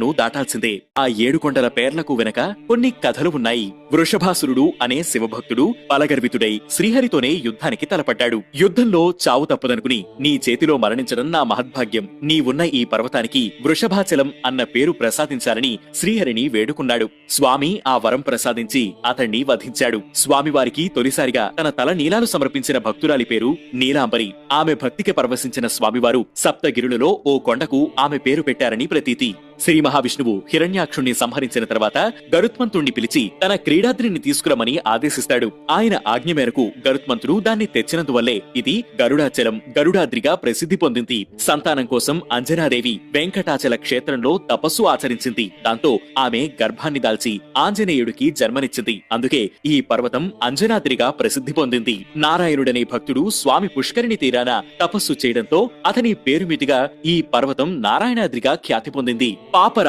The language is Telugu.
ను దాటాల్సిందే. ఆ ఏడు కొండల పేర్లకు వెనక కొన్ని కథలు ఉన్నాయి. వృషభాసురుడు అనే శివభక్తుడు పలగర్వితుడై శ్రీహరితోనే యుద్ధానికి తలపడ్డాడు. యుద్ధంలో చావు తప్పదనుకుని నీ చేతిలో మరణించడం నా మహద్భాగ్యం. నీవున్న ఈ పర్వతానికి వృషభాచలం అన్న పేరు ప్రసాదించాలని శ్రీహరిని వేడుకున్నాడు. స్వామి ఆ వరం ప్రసాదించి అతణ్ణి వధించాడు. స్వామివారికి తొలిసారిగా తన తల నీలాలు సమర్పించిన భక్తురాలి పేరు నీలాంబరి. ఆమె భక్తికి పరవశించిన స్వామివారు సప్తగిరులలో ఓ కొండకు ఆమె పేరు పెట్టారని ప్రతీతి. శ్రీ మహావిష్ణువు హిరణ్యాక్షుణ్ణి సంహరించిన తర్వాత గరుత్మంతుణ్ణి పిలిచి తన క్రీడాద్రిని తీసుకురమని ఆదేశిస్తాడు. ఆయన ఆజ్ఞ మేరకు గరుత్మంతుడు దాన్ని తెచ్చినందువల్లే ఇది గరుడాచలం గరుడాద్రిగా ప్రసిద్ధి పొందింది. సంతానం కోసం అంజనాదేవి వెంకటాచల క్షేత్రంలో తపస్సు ఆచరించింది. దాంతో ఆమె గర్భాన్ని దాల్చి ఆంజనేయుడికి జన్మనిచ్చింది. అందుకే ఈ పర్వతం అంజనాద్రిగా ప్రసిద్ధి పొందింది. నారాయణుడనే భక్తుడు స్వామి పుష్కరిణి తీరాన తపస్సు చేయడంతో అతని పేరు మీదుగా ఈ పర్వతం నారాయణాద్రిగా ఖ్యాతి పొందింది. పాప